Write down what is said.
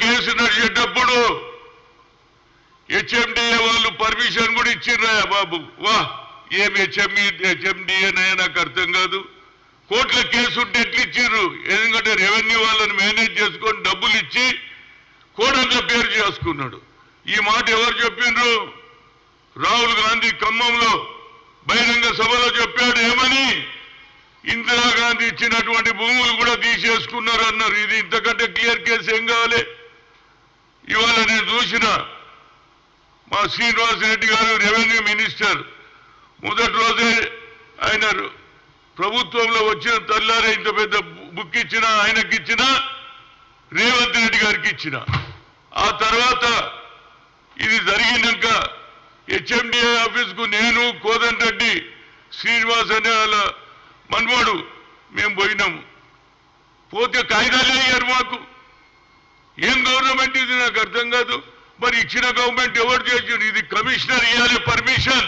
Case నడిచేటప్పుడు HMDA వాళ్ళు permission కూడా ఇచ్చిర్రా బాబు. వా ఏం హెచ్ఎంఈ హెచ్ఎండిఏనయ్యా నాకు అర్థం కాదు. కోట్ల కేసు ఉంటే ఎట్లిచ్చిర్రు ఎందుకంటే రెవెన్యూ వాళ్ళని మేనేజ్ చేసుకొని డబ్బులు ఇచ్చి కోడంగా పేరు చేసుకున్నాడు. ఈ మాట ఎవరు చెప్పిండ్రు రాహుల్ గాంధీ ఖమ్మంలో బహిరంగ సభలో చెప్పాడు ఏమని? ఇందిరాగాంధీ ఇచ్చినటువంటి భూములు కూడా తీసేసుకున్నారు అన్నారు ఇది ఇంతకంటే క్లియర్ కేసు ఏం కావాలి ఇవాళ నేను చూసిన మా శ్రీనివాస్ రెడ్డి గారు రెవెన్యూ మినిస్టర్. మొదటి రోజే ఆయన ప్రభుత్వంలో వచ్చిన తల్లారే ఇంత పెద్ద బుక్ ఇచ్చిన ఆయనకి ఇచ్చిన రేవంత్ రెడ్డి గారికి ఇచ్చిన. ఆ తర్వాత ఇది జరిగినాక హెచ్ఎండిఏ ఆఫీస్కు నేను కోదన్ రెడ్డి శ్రీనివాస్ అనే వాళ్ళ మనవాడు మేము పోయినాము. పోతే కాగితాలే అయ్యారు మాకు. ఏం గవర్నమెంట్ ఇది? నాకు అర్థం కాదు. మరి ఇచ్చిన గవర్నమెంట్ ఎవరు చేసిండు? ఇది కమిషనర్ ఇవ్వాలి పర్మిషన్